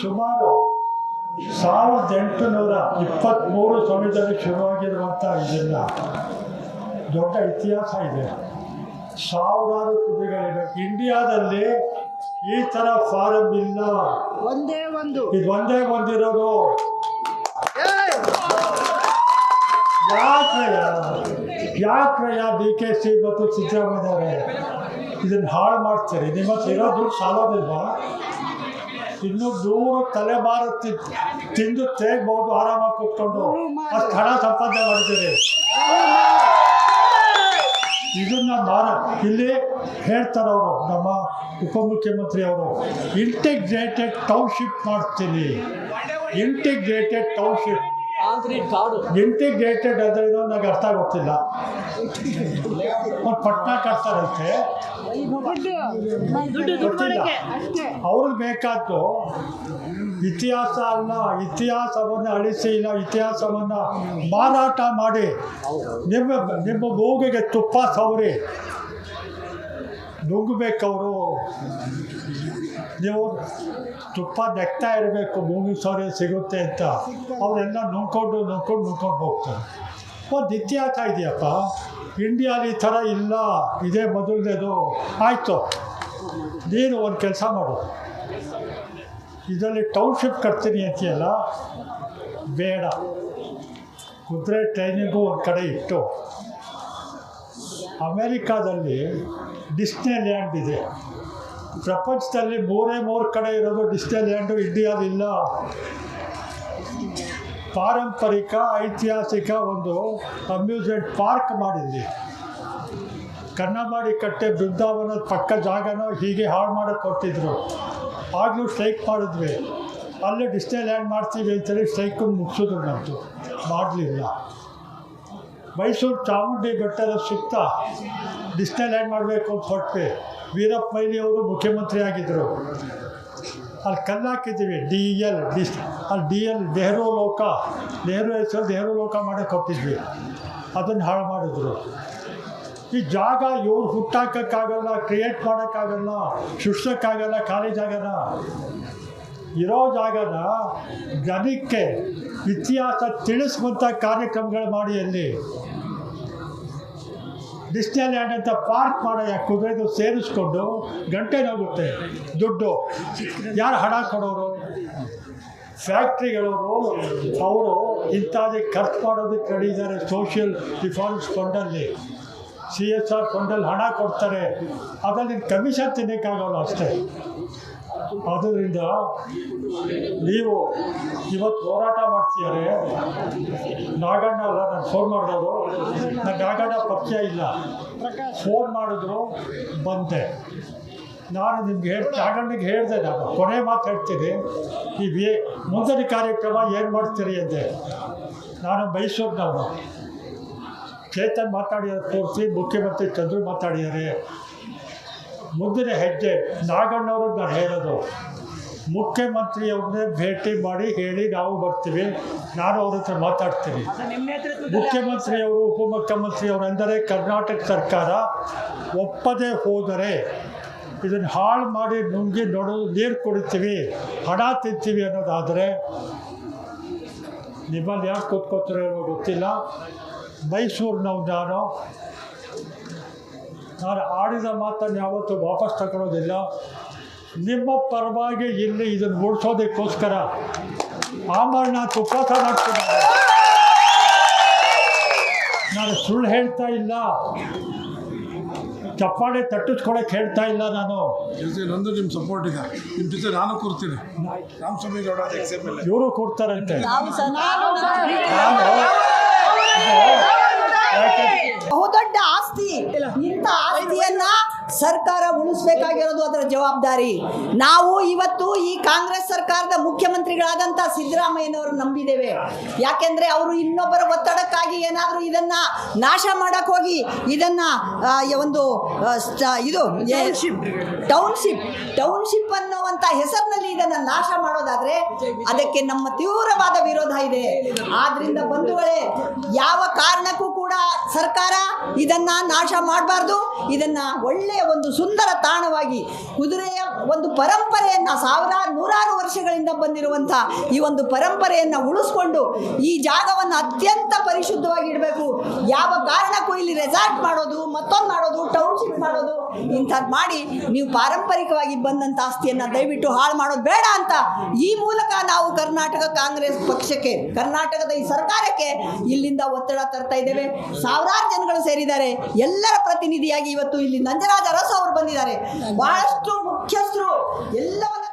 ಸುಮಾರು ಸಾವಿರದ ಎಂಟುನೂರ ಇಪ್ಪತ್ತ್ಮೂರು ಸಮಯದಲ್ಲಿ ಶುರುವಾಗಿರುವಂಥ ಇದೆಲ್ಲ ದೊಡ್ಡ ಇತಿಹಾಸ ಇದೆ. ಸಾವಿರಾರು ಕುದುರೆಗಳಿವೆ ಇಂಡಿಯಾದಲ್ಲಿ ಈ ಥರ ಫಾರಂ ಇಲ್ಲ. ಒಂದೇ ಒಂದು. ಇದು ಒಂದೇ ಒಂದಿರೋದು ಯಾಕ್ರಯ ಯಾಕ್ರಯ ಡಿ ಕೆ ಸಿ ಮತ್ತು ಸಿದ್ದರಾಮಯ್ಯ ಇದನ್ನು ಹಾಳು ಮಾಡ್ತಾರೆ. ನಿಮ್ಮ ಹತ್ರ ಇರೋ ದುಡ್ಡು ಸಾಲೋದಿಲ್ವಾ? ಇನ್ನು ದೂರ ತಲೆ ಬಾರುತ್ತಿತ್ತು ತಿಂದು ತೇಗ್ಬಹುದು ಆರಾಮಾಗಿ ಕೂತ್ಕೊಂಡು. ಅಷ್ಟು ಹಣ ಸಂಪಾದನೆ ಮಾಡ್ತೀರಿ. ಇದನ್ನ ಮಾರ. ಇಲ್ಲಿ ಹೇಳ್ತಾರೆ ಅವರು, ನಮ್ಮ ಉಪಮುಖ್ಯಮಂತ್ರಿ ಅವರು ಇಂಟಿಗ್ರೇಟೆಡ್ ಟೌನ್ಶಿಪ್ ಮಾಡ್ತೀನಿ. ಇಂಟಿಗ್ರೇಟೆಡ್ ಟೌನ್ಶಿಪ್ ಕಾಂಕ್ರೀಟ್ ಕಾಡು ಇಂಟಿಗ್ರೇಟೆಡ್ ಅಂದ್ರೆ ಏನೋ ನನಗೆ ಅರ್ಥ ಗೊತ್ತಿಲ್ಲ ಒಂದು ಪಟ್ಟಣ ಕಟ್ತಾರಂತೆ. ಅವ್ರಿಗೆ ಬೇಕಾದ್ದು ಇತಿಹಾಸ ಅಲ್ಲ ಇತಿಹಾಸವನ್ನು ಅಳಿಸಿ ಇಲ್ಲ ಇತಿಹಾಸವನ್ನು ಮಾರಾಟ ಮಾಡಿ. ನಿಮ್ಮ ನಿಮ್ಮ ಮೂಗಿಗೆ ತುಪ್ಪ ಸವರಿ. ನುಗ್ಗಬೇಕವರು ನೀವು ತುಪ್ಪ ನೆಕ್ತಾ ಇರಬೇಕು ಮೂಗಿ ಸೌರಿ ಸಿಗುತ್ತೆ ಅಂತ ಅವರೆಲ್ಲ ನುಂಗ್ಕೊಂಡು ನುಂಗ್ಕೊಂಡು ನುಂಗ್ಕೊಂಡು ಹೋಗ್ತಾರೆ ಒಂದು ಇತಿಹಾಸ ಇದೆಯಪ್ಪ ಇಂಡಿಯಾಲಿ ಈ ಥರ ಇಲ್ಲ ಇದೇ ಮೊದಲನೇದು ಆಯಿತು ನೀನು ಒಂದು ಕೆಲಸ ಮಾಡು ಇದರಲ್ಲಿ ಟೌನ್ಶಿಪ್ ಕಟ್ತೀನಿ ಅಂತೀಯಲ್ಲ ಬೇಡ ಕುದುರೆ ಟ್ರೈನಿಂಗು ಒಂದು ಕಡೆ ಇಟ್ಟು ಅಮೇರಿಕಾದಲ್ಲಿ ಡಿಸ್ನಿ ಲ್ಯಾಂಡ್ ಇದೆ. ಪ್ರಪಂಚದಲ್ಲಿ ಮೂರೇ ಮೂರು ಕಡೆ ಇರೋದು ಡಿಸ್ನಿ ಲ್ಯಾಂಡು ಇಂಡಿಯಾದಿಲ್ಲ ಪಾರಂಪರಿಕ, ಐತಿಹಾಸಿಕ ಒಂದು ಅಮ್ಯೂಸ್ಮೆಂಟ್ ಪಾರ್ಕ್ ಮಾಡಿದ್ವಿ. ಕನ್ನಮಾಡಿ ಕಟ್ಟೆ ಬೃಂದಾವನದ ಪಕ್ಕ ಜಾಗನೋ ಹೀಗೆ ಹಾಳು ಮಾಡೋಕ್ಕೆ ಕೊಟ್ಟಿದ್ರು ಆಗಲೂ ಸ್ಟ್ರೈಕ್ ಮಾಡಿದ್ವಿ. ಅಲ್ಲೇ ಡಿಸ್ನೇ ಲ್ಯಾಂಡ್ ಮಾಡ್ತೀವಿ ಅಂತೇಳಿ ಸ್ಟ್ರೈಕ್ ಮುಗಿಸಿದ್ರು ನಂತು ಮಾಡಲಿಲ್ಲ. ಮೈಸೂರು ಚಾಮುಂಡಿ ಬೆಟ್ಟದ ಸುತ್ತ ಡಿಸ್ನಿಲ್ಯಾಂಡ್ ಮಾಡಬೇಕು ಅಂತ ಹೊರಟ್ವಿ. ವೀರಪ್ಪ ಮೈಲಿ ಅವರು ಮುಖ್ಯಮಂತ್ರಿ ಆಗಿದ್ದರು ಅಲ್ಲಿ ಕಲ್ಲು ಹಾಕಿದ್ದೀವಿ. ಡಿ ಎಲ್ ಡಿಸ್ ಅಲ್ಲಿ ಡಿ ಎಲ್, ನೆಹರು ಲೋಕ. ನೆಹರು ಹೆಸರು ನೆಹರು ಲೋಕ ಮಾಡಕ್ಕೆ ಕೊಟ್ಟಿದ್ವಿ. ಅದನ್ನು ಹಾಳು ಮಾಡಿದ್ರು. ಈ ಜಾಗ ಇವ್ರು ಹುಟ್ಟಾಕಕ್ಕಾಗಲ್ಲ ಕ್ರಿಯೇಟ್ ಮಾಡೋಕ್ಕಾಗಲ್ಲ ಸೃಷ್ಟಕ್ಕಾಗಲ್ಲ ಖಾಲಿ ಜಾಗನ. ಇರೋ ಜಾಗನ ಜನಕ್ಕೆ ಇತಿಹಾಸ ತಿಳಿಸುವಂಥ ಕಾರ್ಯಕ್ರಮಗಳು ಮಾಡಿ ಅಲ್ಲಿ. ಡಿಸ್ನಿ ಲ್ಯಾಂಡ್ ಅಂತ ಪಾರ್ಕ್ ಮಾಡೋ ಕುದುರೆದು ಸೇರಿಸ್ಕೊಂಡು ಗಂಟೆ ನೋಗುತ್ತೆ ದುಡ್ಡು. ಯಾರು ಹಣ ಕೊಡೋರು? ಫ್ಯಾಕ್ಟ್ರಿಗಳವರು, ಅವರು ಇಂಥದ್ದೇ ಖರ್ಚು ಮಾಡೋದಕ್ಕೆ ಕಡಿದ್ದಾರೆ ಸೋಷಿಯಲ್ ರಿಫಾರ್ಮ್ಸ್ ಫಂಡಲ್ಲಿ ಸಿ ಎಸ್ ಆರ್ ಫಂಡಲ್ಲಿ ಹಣ ಕೊಡ್ತಾರೆ. ಅದರಲ್ಲಿ ಕಮಿಷನ್ ತಿನ್ನೋಕ್ಕಾಗಲ್ಲ ಅಷ್ಟೇ. ಆದ್ದರಿಂದ ನೀವು ಇವತ್ತು ಹೋರಾಟ ಮಾಡ್ತಿದ್ದಾರೆ. ನಾಗಣ್ಣ ಅಲ್ಲ, ನಾನು ಫೋನ್ ಮಾಡಿದವರು. ನನ್ನ ನಾಗಣ್ಣ ಪರಿಚಯ ಇಲ್ಲ. ಫೋನ್ ಮಾಡಿದ್ರು, ಬಂದೆ. ನಾನು ನಿಮ್ಗೆ ಹೇಳಿ ನಾಗಣ್ಣಗೆ ಹೇಳಿದೆ ನಾನು. ಕೊನೆ ಮಾತು ಹೇಳ್ತೀನಿ. ಈ ವಿ ಮುಂದಿನ ಕಾರ್ಯಕ್ರಮ ಏನು ಮಾಡ್ತೀರಿ ಅಂದೆ. ನಾನು ಮೈಸೂರಿನವನು. ಚೇತನ್ ಮಾತಾಡಿದ ಪೂರ್ತಿ ಮುಖ್ಯಮಂತ್ರಿ ಚಂದ್ರು ಮಾತಾಡಿದ್ದಾರೆ. ಮುಂದಿನ ಹೆಜ್ಜೆ ನಾಗಣ್ಣವ್ರಿಗೆ ನಾನು ಹೇಳೋದು. ಮುಖ್ಯಮಂತ್ರಿಯವ್ರನ್ನೇ ಭೇಟಿ ಮಾಡಿ ಹೇಳಿ ನಾವು ಬರ್ತೀವಿ. ನಾನು ಅವ್ರ ಹತ್ರ ಮಾತಾಡ್ತೀನಿ. ಮುಖ್ಯಮಂತ್ರಿಯವರು ಉಪಮುಖ್ಯಮಂತ್ರಿಯವರು ಎಂದರೆ ಕರ್ನಾಟಕ ಸರ್ಕಾರ ಒಪ್ಪದೆ ಹೋದರೆ ಇದನ್ನು ಹಾಳು ಮಾಡಿ ನುಂಗಿ ನೋಡು ನೀರು ಕುಡಿತೀವಿ ಹಣ ತಿಂತೀವಿ ಅನ್ನೋದಾದರೆ ನಿಮ್ಮಲ್ಲಿ ಯಾಕೆ ಕೂತ್ಕೋತಾರೆ ಅನ್ನೋ ಗೊತ್ತಿಲ್ಲ. ಮೈಸೂರಿನವ್ರು ನಾನು. ನಾನು ಆಡಿದ ಮಾತನ್ನು ಯಾವತ್ತೂ ವಾಪಸ್ ತಗೊಳ್ಳೋದಿಲ್ಲ ನಿಮ್ಮ ಪರವಾಗಿ ಇಲ್ಲಿ ಇದನ್ನು ಮುಡಿಸೋದಕ್ಕೋಸ್ಕರ ಆಮರಣ ಉಪವಾಸ ಮಾಡ್ತಿದ್ದಾರೆ. ನಾನು ಸುಳ್ಳು ಹೇಳ್ತಾ ಇಲ್ಲ. ಚಪ್ಪಾಳೆ ತಟ್ಟಿಸ್ಕೊಳಕ್ಕೆ ಹೇಳ್ತಾ ಇಲ್ಲ ನಾನು. ನಂದು ನಿಮ್ಮ ಸಪೋರ್ಟ್ ಇದೆ ನಿಮ್ಮ ಜೊತೆ ನಾನು ಕೂರ್ತೀನಿ. ರಾಮಸ್ವಾಮಿ ಗೌಡ ಇವರು ಕೊಡ್ತಾರಂತೆ ನಾವು ನಾನು ಇದು ಯಾಕೆ ಬಹುದೊಡ್ಡ ಆಸ್ತಿ ಇಂಥ ಆಸ್ತಿಯನ್ನ ಸರ್ಕಾರ ಉಳಿಸ್ಬೇಕಾಗಿರೋದು ಅದರ ಜವಾಬ್ದಾರಿ. ನಾವು ಇವತ್ತು ಈ ಕಾಂಗ್ರೆಸ್ ಸರ್ಕಾರದ ಮುಖ್ಯಮಂತ್ರಿಗಳಾದಂಥ ಸಿದ್ದರಾಮಯ್ಯನವರು ನಂಬಿದ್ದೇವೆ. ಯಾಕೆಂದ್ರೆ ಅವರು ಇನ್ನೊಬ್ಬರ ಒತ್ತಡಕ್ಕಾಗಿ ಏನಾದರೂ ಇದನ್ನ ನಾಶ ಮಾಡಕ್ಕೆ ಹೋಗಿ ಇದನ್ನ ಒಂದು ಇದು ಟೌನ್ಶಿಪ್ ಟೌನ್ಶಿಪ್ ಅನ್ನುವಂಥ ಹೆಸರಿನಲ್ಲಿ ಇದನ್ನ ನಾಶ ಮಾಡೋದಾದ್ರೆ ಅದಕ್ಕೆ ನಮ್ಮ ತೀವ್ರವಾದ ವಿರೋಧ ಇದೆ. ಆದ್ದರಿಂದ ಬಂಧುಗಳೇ ಯಾವ ಕಾರಣಕ್ಕೂ ಕೂಡ ಸರ್ಕಾರ ಇದನ್ನು ನಾಶ ಮಾಡಬಾರ್ದು. ಇದನ್ನು ಒಳ್ಳೆಯ ಒಂದು ಸುಂದರ ತಾಣವಾಗಿ, ಕುದುರೆಯ ಒಂದು ಪರಂಪರೆಯನ್ನು ಸಾವಿರಾರು, ನೂರಾರು ವರ್ಷಗಳಿಂದ ಬಂದಿರುವಂಥ ಈ ಒಂದು ಪರಂಪರೆಯನ್ನು ಉಳಿಸ್ಕೊಂಡು ಈ ಜಾಗವನ್ನು ಅತ್ಯಂತ ಪರಿಶುದ್ಧವಾಗಿ ಇಡಬೇಕು. ಯಾವ ಕಾರಣಕ್ಕೂ ಇಲ್ಲಿ ರೆಸಾರ್ಟ್ ಮಾಡೋದು, ಮತ್ತೊಂದು ಮಾಡೋದು ಟೌನ್ಶಿಪ್ ಮಾಡೋದು ಇಂಥದ್ದು ಮಾಡಿ ನೀವು ಪಾರಂಪರಿಕವಾಗಿ ಬಂದಂಥ ಆಸ್ತಿಯನ್ನು ದಯವಿಟ್ಟು ಹಾಳು ಮಾಡೋದು ಬೇಡ ಅಂತ ಈ ಮೂಲಕ ನಾವು ಕರ್ನಾಟಕ ಕಾಂಗ್ರೆಸ್ ಪಕ್ಷಕ್ಕೆ, ಕರ್ನಾಟಕದ ಈ ಸರ್ಕಾರಕ್ಕೆ ಇಲ್ಲಿಂದ ಒತ್ತಡ ತರ್ತಾ ಇದ್ದೇವೆ. ಸಾವಿರಾರು ಜನಗಳು ಸೇರಿದ್ದಾರೆ. ಎಲ್ಲರ ಪ್ರತಿನಿಧಿಯಾಗಿ ಇವತ್ತು ಇಲ್ಲಿ ನಂಜರಾಜ ಅರಸು ಅವರು ಬಂದಿದ್ದಾರೆ. ಬಹಳಷ್ಟು ಮುಖ್ಯಸ್ಥರು ಎಲ್ಲವನ್ನ